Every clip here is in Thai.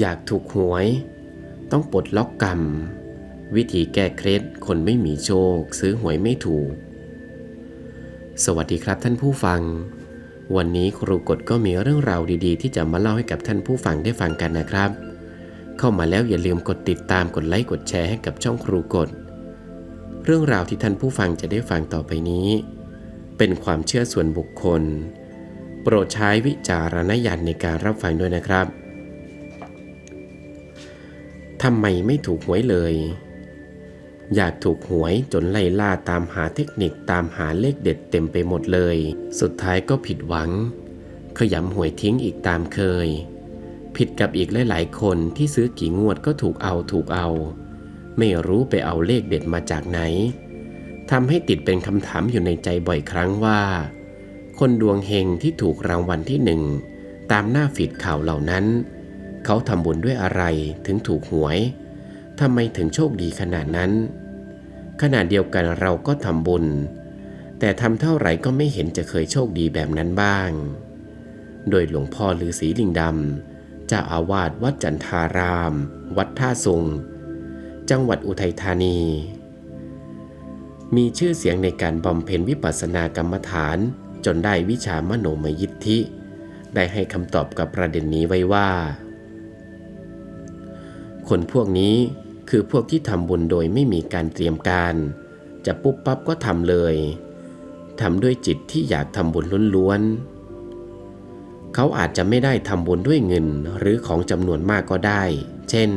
อยากถูกหวย ต้องปลดล็อกกรรม วิธีแก้เคล็ดคนไม่มีโชค ซื้อหวยไม่ถูก สวัสดีครับท่านผู้ฟัง วันนี้ครูกฎก็มีเรื่องราวดีๆ ที่จะมาเล่าให้กับท่านผู้ฟังได้ฟังกันนะครับ เข้ามาแล้วอย่าลืมกดติดตามกดไลค์กดแชร์ให้กับช่องครูกฎเรื่องราวที่ท่านผู้ฟังจะได้ฟังต่อไปนี้ เป็นความเชื่อส่วนบุคคล โปรดใช้วิจารณญาณในการรับฟังด้วยนะครับ ทำไมไม่ถูกหวยเลย อยากถูกหวยจนไล่ล่าตามหาเทคนิคตามหาเลขเด็ดเต็มไปหมดเลย สุดท้ายก็ผิดหวัง ขยำหวยทิ้งอีกตามเคย ผิดกับอีกหลายๆ คนที่ซื้อกี่งวดก็ถูกเอาถูกเอา ไม่รู้ไปเอาเลขเด็ดมาจากไหนทำให้ติดเป็นคำถามอยู่ในใจบ่อยครั้งว่า คนดวงเฮงที่ถูกรางวัลที่หนึ่งตามหน้าฟีดข่าวเหล่านั้น เขาทำบุญด้วยอะไรถึงถูกหวยทำไมถึงโชคดีขนาดนั้น ขณะเดียวกันเราก็ทำบุญ แต่ทำเท่าไหร่ก็ไม่เห็นจะเคยโชคดีแบบนั้นบ้าง โดยหลวงพ่อฤาษีลิงดำเจ้าอาวาสวัดจันทาราม วัดท่าสุง จังหวัดอุทัยธานี มีชื่อเสียงในการบำเพ็ญวิปัสสนากรรมฐานจนได้วิชามโนมยิทธิ ได้ให้คำตอบกับประเด็นนี้ไว้ว่า คนพวกนี้คือพวกที่ทำบุญโดยไม่มีการเตรียมการ จะปุ๊บปั๊บก็ทำเลยทำด้วยจิตที่อยากทำบุญล้วนๆ เขาอาจจะไม่ได้ทำบุญด้วยเงินหรือของจำนวนมากก็ได้ เช่น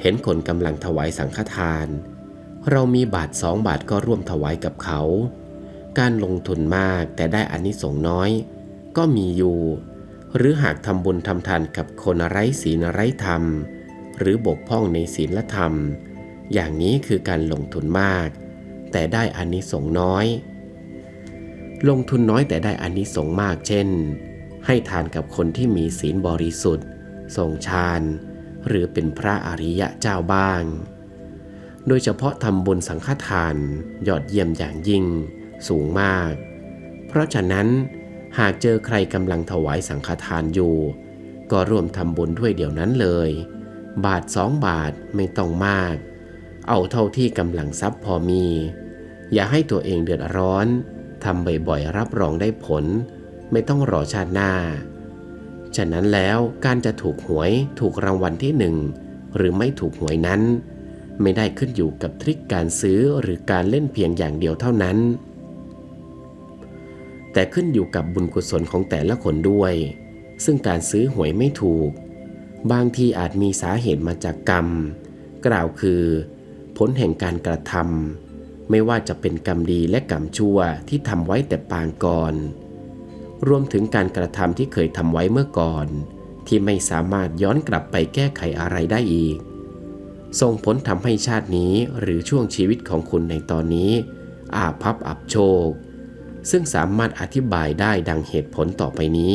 เห็นคนกำลังถวายสังฆทาน เรามีบาทสองบาทก็ร่วมถวายกับเขา การลงทุนมากแต่ได้อานิสงส์น้อย ก็มีอยู่ หรือหากทำบุญทำทานกับคนไร้ศีลไร้ธรรม หรือบกพร่องในศีลธรรม อย่างนี้คือการลงทุนมาก แต่ได้อานิสงส์น้อย ลงทุนน้อยแต่ได้อานิสงส์มากเช่น ให้ทานกับคนที่มีศีลบริสุทธิ์ทรงฌานหรือเป็นพระอริยะเจ้าบ้าง โดยเฉพาะทำบุญสังฆทานยอดเยี่ยมอย่างยิ่งสูงมาก เพราะฉะนั้นหากเจอใครกำลังถวายสังฆทานอยู่ ก็ร่วมทำบุญด้วยเดี๋ยวนั้นเลย บาทสองบาทไม่ต้องมาก เอาเท่าที่กำลังทรัพย์พอมี อย่าให้ตัวเองเดือดร้อนทำบ่อยๆรับรองได้ผล ไม่ต้องรอชาติหน้า ฉะนั้นแล้วการจะถูกหวยถูกรางวัลที่หนึ่งหรือไม่ถูกหวยนั้น ไม่ได้ขึ้นอยู่กับทริคการซื้อหรือการเล่นเพียงอย่างเดียวเท่านั้น แต่ขึ้นอยู่กับบุญกุศลของแต่ละคนด้วย ซึ่งการซื้อหวยไม่ถูก บางทีอาจมีสาเหตุมาจากกรรม กล่าวคือ ผลแห่งการกระทำไม่ว่าจะเป็นกรรมดีและกรรมชั่วที่ทำไว้แต่ปางก่อน รวมถึงการกระทำที่เคยทำไว้เมื่อก่อน ที่ไม่สามารถย้อนกลับไปแก้ไขอะไรได้อีก ส่งผลทำให้ชาตินี้หรือช่วงชีวิตของคุณในตอนนี้ อาพับอับโชค ซึ่งสามารถอธิบายได้ดังเหตุผลต่อไปนี้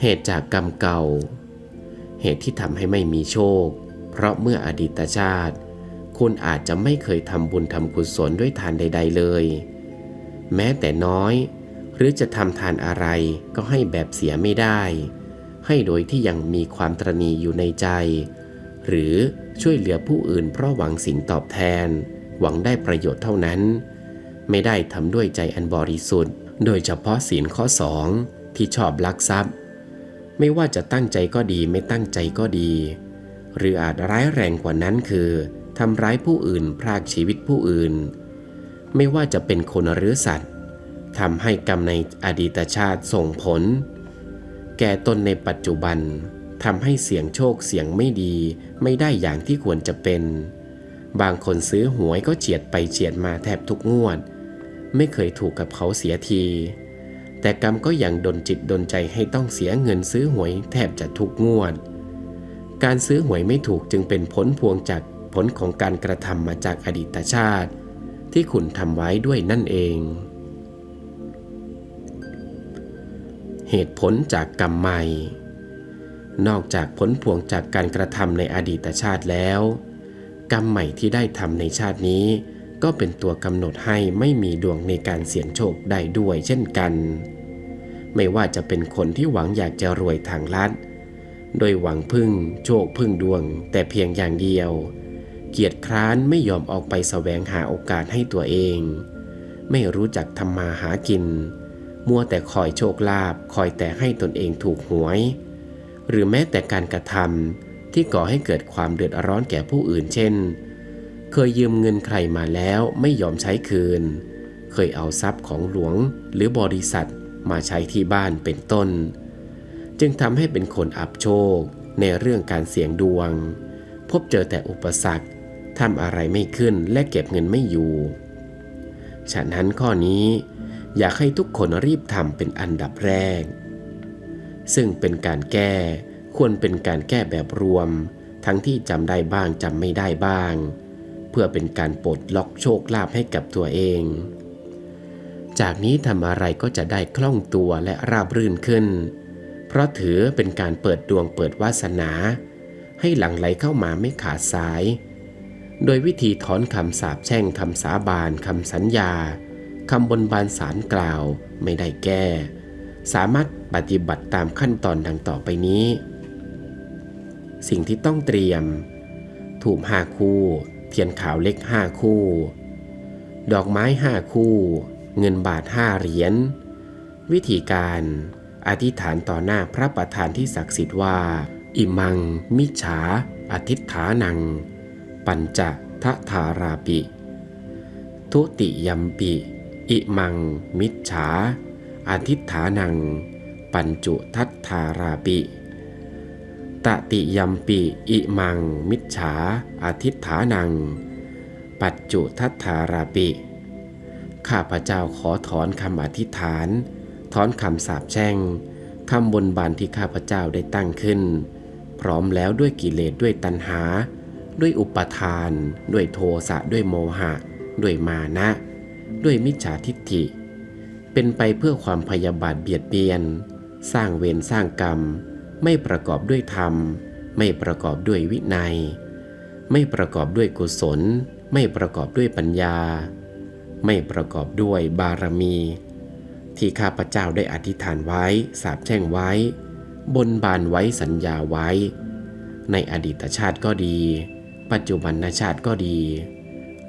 เหตุจากกรรมเก่า เหตุที่ทำให้ไม่มีโชค เพราะเมื่ออดีตชาติ คุณอาจจะไม่เคยทำบุญทำกุศลด้วยทานใด ๆ เลย แม้แต่น้อย หรือจะทำทานอะไรก็ให้แบบเสียไม่ได้ ให้โดยที่ยังมีความตรณีอยู่ในใจ หรือช่วยเหลือผู้อื่นเพราะหวังสิ่งตอบแทน หวังได้ประโยชน์เท่านั้น ไม่ได้ทำด้วยใจอันบริสุทธิ์ โดยเฉพาะศีลข้อสองที่ชอบลักทรัพย์ ไม่ว่าจะตั้งใจก็ดีไม่ตั้งใจก็ดี หรืออาจร้ายแรงกว่านั้นคือทำร้ายผู้อื่นพรากชีวิตผู้อื่น ไม่ว่าจะเป็นคนหรือสัตว์ทำให้กรรมในอดีตชาติส่งผล แก่ตนในปัจจุบันทำให้เสี่ยงโชคเสี่ยงไม่ดี ไม่ได้อย่างที่ควรจะเป็น บางคนซื้อหวยก็เฉียดไปเฉียดมาแทบทุกงวด ไม่เคยถูกกับเขาเสียที แต่กรรมก็ยังดนจิตดนใจให้ต้องเสียเงินซื้อหวยแทบจะทุกงวด การซื้อหวยไม่ถูกจึงเป็นผลพวงจากผลของการกระทำมาจากอดีตชาติ ที่คุณทำไว้ด้วยนั่นเอง เหตุผลจากกรรมใหม่ นอกจากผลพวงจากการกระทำในอดีตชาติแล้ว กรรมใหม่ที่ได้ทำในชาตินี้ ก็เป็นตัวกำหนดให้ไม่มีดวงในการเสี่ยงโชคได้ด้วยเช่นกัน ไม่ว่าจะเป็นคนที่หวังอยากจะรวยทางลัด โดยหวังพึ่งโชคพึ่งดวงแต่เพียงอย่างเดียว เกียรติคร้านไม่ยอมออกไปแสวงหาโอกาสให้ตัวเอง ไม่รู้จักทำมาหากิน มัวแต่คอยโชคลาภคอยแต่ให้ตนเองถูกหวย หรือแม้แต่การกระทำที่ก่อให้เกิดความเดือดร้อนแก่ผู้อื่นเช่น เคยยืมเงินใครมาแล้วไม่ยอมใช้คืน เคยเอาทรัพย์ของหลวงหรือบริษัทมาใช้ที่บ้านเป็นต้น จึงทำให้เป็นคนอับโชคในเรื่องการเสี่ยงดวง พบเจอแต่อุปสรรคทำอะไรไม่ขึ้นและเก็บเงินไม่อยู่ ฉะนั้นข้อนี้อยากให้ทุกคนรีบทำเป็นอันดับแรก ซึ่งเป็นการแก้ควรเป็นการแก้แบบรวม ทั้งที่จำได้บ้างจำไม่ได้บ้าง เพื่อเป็นการปลดล็อกโชคลาภให้กับตัวเอง จากนี้ทำอะไรก็จะได้คล่องตัวและราบรื่นขึ้น เพราะถือเป็นการเปิดดวงเปิดวาสนา ให้หลั่งไหลเข้ามาไม่ขาดสาย โดยวิธีถอนคำสาปแช่งคำสาบานคำสัญญาคำบนบานสารกล่าวไม่ได้แก้ สามารถปฏิบัติตามขั้นตอนดังต่อไปนี้ สิ่งที่ต้องเตรียม ถูกหาคู่ เทียนขาวเล็กห้าคู่ ดอกไม้ห้าคู่ เงินบาทห้าเหรียญ วิธีการอธิษฐานต่อหน้าพระประธานที่ศักดิ์สิทธิ์ว่า อิมัง มิฉาอธิษฐานัง ปัญจทะธาราปิ ทุติยัมปิ อิมัง มิฉาอธิษฐานัง ปัญจุทัตธาราปิ ตติยัมปิอิมัง มิจฉาอธิฐานัง ปัจจุทัตธาราปิ ข้าพเจ้าขอถอนคำอธิษฐาน ถอนคำสาปแช่งคำบนบานที่ข้าพเจ้าได้ตั้งขึ้น พร้อมแล้วด้วยกิเลสด้วยตัณหา ด้วยอุปทาน ด้วยโทสะด้วยโมหะ ด้วยมานะ ด้วยมิจฉาทิฏฐิ เป็นไปเพื่อความพยาบาทเบียดเบียน สร้างเวรสร้างกรรม ไม่ประกอบด้วยธรรม ไม่ประกอบด้วยวินัย ไม่ประกอบด้วยกุศล ไม่ประกอบด้วยปัญญา ไม่ประกอบด้วยบารมี ที่ข้าพเจ้าได้อธิษฐานไว้สาบแช่งไว้ บนบานไว้สัญญาไว้ ในอดีตชาติก็ดี ปัจจุบันชาติก็ดี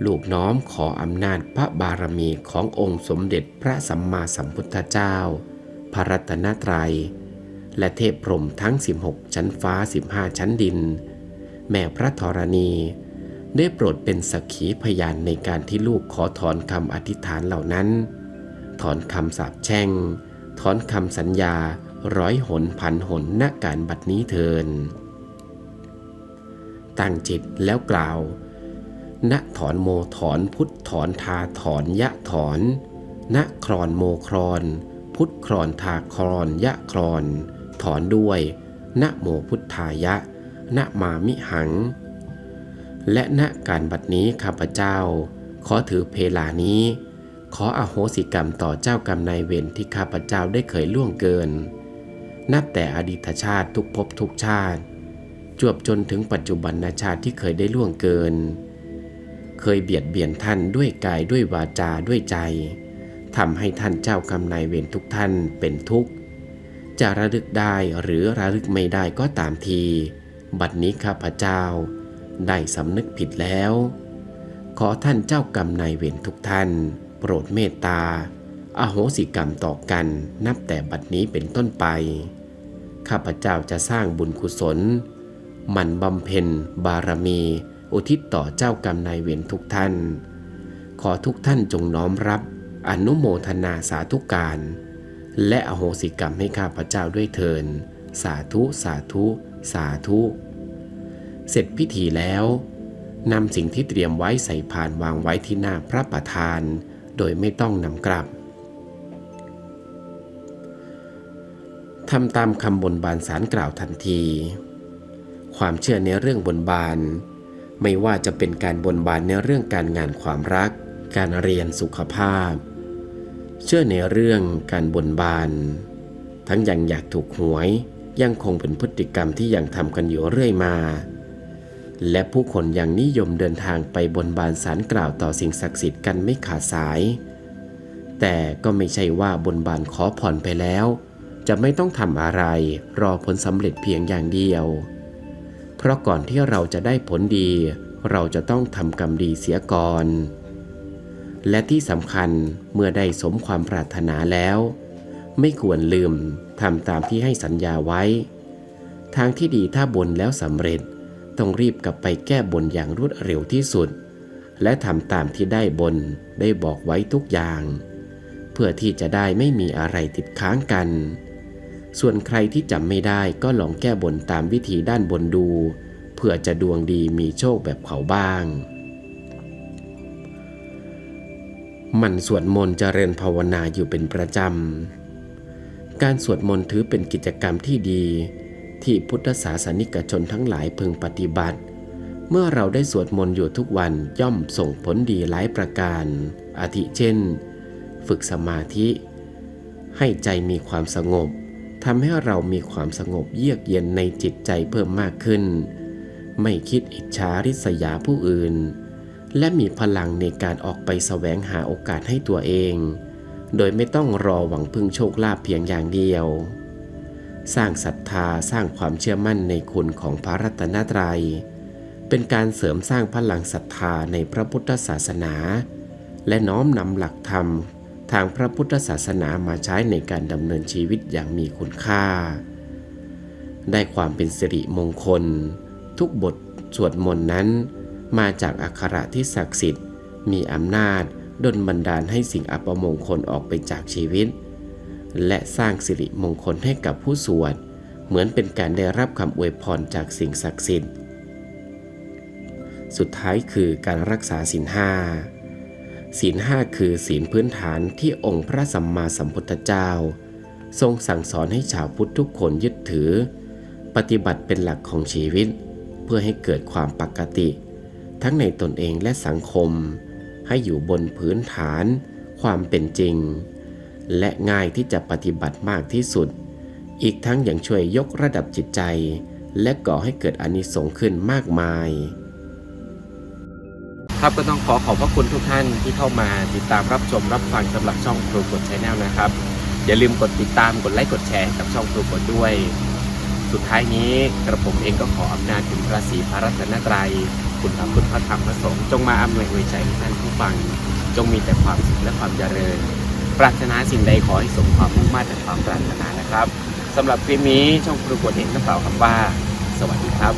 ลูกน้อมขออำนาจพระบารมีขององค์สมเด็จพระสัมมาสัมพุทธเจ้า พระรัตนตรัย และเทพพรหมทั้ง 16 ชั้นฟ้า 15 ชั้นดิน แม่พระธรณีได้โปรดเป็นสักขีพยานในการที่ลูกขอถอนคำอธิษฐานเหล่านั้น ถอนคำสาปแช่ง ถอนคำสัญญาร้อยหนพันหนณการบัดนี้เทินตั้งจิตแล้วกล่าว ณถอนโมถอนพุทธถอนทาถอนยะถอน ณครอนโมครอน พุทธครอนทาครอนยะครอน ถอนด้วยณโมพุทธายะณมามิหัง และณการบัดนี้ข้าพเจ้า ขอถือเพลานี้ ขออโหสิกรรมต่อเจ้ากรรมนายเวรที่ข้าพเจ้าได้เคยล่วงเกิน นับแต่อดีตชาติทุกภพทุกชาติ จวบจนถึงปัจจุบันชาติที่เคยได้ล่วงเกิน เคยเบียดเบียนท่านด้วยกายด้วยวาจาด้วยใจทำให้ท่านเจ้ากรรมนายเวรทุกท่านเป็นทุกข์ จะระลึกได้หรือระลึกไม่ได้ก็ตามที บัดนี้ข้าพเจ้า ได้สำนึกผิดแล้ว ขอท่านเจ้ากรรมนายเวรทุกท่าน โปรดเมตตาอาโหสิกรรมต่อกันนับแต่บัดนี้เป็นต้นไป ข้าพเจ้าจะสร้างบุญกุศลหมันบำเพ็ญบารมี อุทิศต่อเจ้ากรรมนายเวรทุกท่าน ขอทุกท่านจงน้อมรับอนุโมทนาสาธุการ และอโหสิกรรมให้ข้าพเจ้าด้วยเทิน สาธุสาธุ สาธุ เสร็จพิธีแล้วนำสิ่งที่เตรียมไว้ใส่พานวางไว้ที่หน้าพระประธาน โดยไม่ต้องนำกลับทำตามคำบนบานสารกล่าวทันที ความเชื่อในเรื่องบนบาน ไม่ว่าจะเป็นการบนบานในเรื่องการงานความรัก การเรียนสุขภาพ เชื่อในเรื่องการบนบาน ทั้งยังอยากถูกหวย ยังคงเป็นพฤติกรรมที่ยังทำกันอยู่เรื่อยมา และผู้คนยังนิยมเดินทางไปบนบานสารกล่าวต่อสิ่งศักดิ์สิทธิ์กันไม่ขาดสาย แต่ก็ไม่ใช่ว่าบนบานขอผ่อนไปแล้ว จะไม่ต้องทำอะไร รอผลสำเร็จเพียงอย่างเดียว เพราะก่อนที่เราจะได้ผลดี เราจะต้องทำกรรมดีเสียก่อน และที่สำคัญเมื่อได้สมความปรารถนาแล้ว ไม่ควรลืมทำตามที่ให้สัญญาไว้ ทางที่ดีถ้าบนแล้วสำเร็จ ต้องรีบกลับไปแก้บนอย่างรวดเร็วที่สุด และทำตามที่ได้บนได้บอกไว้ทุกอย่าง เพื่อที่จะได้ไม่มีอะไรติดค้างกัน ส่วนใครที่จำไม่ได้ก็ลองแก้บนตามวิธีด้านบนดู เพื่อจะดวงดีมีโชคแบบเขาบ้าง มันสวดมนต์เจริญภาวนาอยู่เป็นประจำ การสวดมนต์ถือเป็นกิจกรรมที่ดี ที่พุทธศาสนิกชนทั้งหลายพึงปฏิบัติ เมื่อเราได้สวดมนต์อยู่ทุกวันย่อมส่งผลดีหลายประการ อาทิเช่น ฝึกสมาธิ ให้ใจมีความสงบทำให้เรามีความสงบเยือกเย็นในจิตใจเพิ่มมากขึ้น ไม่คิดอิจฉาริษยาผู้อื่น และมีพลังในการออกไปแสวงหาโอกาสให้ตัวเอง โดยไม่ต้องรอหวังพึ่งโชคลาภเพียงอย่างเดียว สร้างศรัทธาสร้างความเชื่อมั่นในคุณของพระรัตนตรัย เป็นการเสริมสร้างพลังศรัทธาในพระพุทธศาสนา และน้อมนำหลักธรรมทางพระพุทธศาสนามาใช้ในการดำเนินชีวิตอย่างมีคุณค่า ได้ความเป็นสิริมงคล ทุกบทสวดมนต์นั้น มาจากอักขระที่ศักดิ์สิทธิ์ มีอำนาจดลบันดาลให้สิ่งอัปมงคลออกไปจากชีวิต และสร้างสิริมงคลให้กับผู้สวดเหมือนเป็นการได้รับคำอวยพรจากสิ่งศักดิ์สิทธิ์ สุดท้ายคือการรักษาศีลห้าศีลห้าคือศีลพื้นฐานที่องค์พระสัมมาสัมพุทธเจ้า ทรงสั่งสอนให้ชาวพุทธทุกคนยึดถือ ปฏิบัติเป็นหลักของชีวิต เพื่อให้เกิดความปกติ ทั้งในตนเองและสังคม ให้อยู่บนพื้นฐานความเป็นจริง และง่ายที่จะปฏิบัติมากที่สุด อีกทั้งยังช่วยยกระดับจิตใจ และก่อให้เกิดอานิสงส์ขึ้นมากมาย ครับก็ต้องขอขอบพระคุณทุกท่านที่เข้ามาติดตามรับชมรับฟังสำหรับช่องครูกดชแนลนะครับ อย่าลืมกดติดตามกดไลค์กดแชร์กับช่องครูกดด้วย สุดท้ายนี้กระผมเองก็ขออำนาจคุณพระศรีพระรัตนตรัยคุณพระพุทธพระธรรมพระสงฆ์จงมาอำนวยอวยใจให้ท่านผู้ฟัง จงมีแต่ความสุขและความเจริญ ปรารถนาสิ่งใดขอให้สมความมุ่งมั่นและความปรารถนานะครับสำหรับคลิปนี้ช่องครูกดเองก็กล่าวคำว่า สวัสดีครับ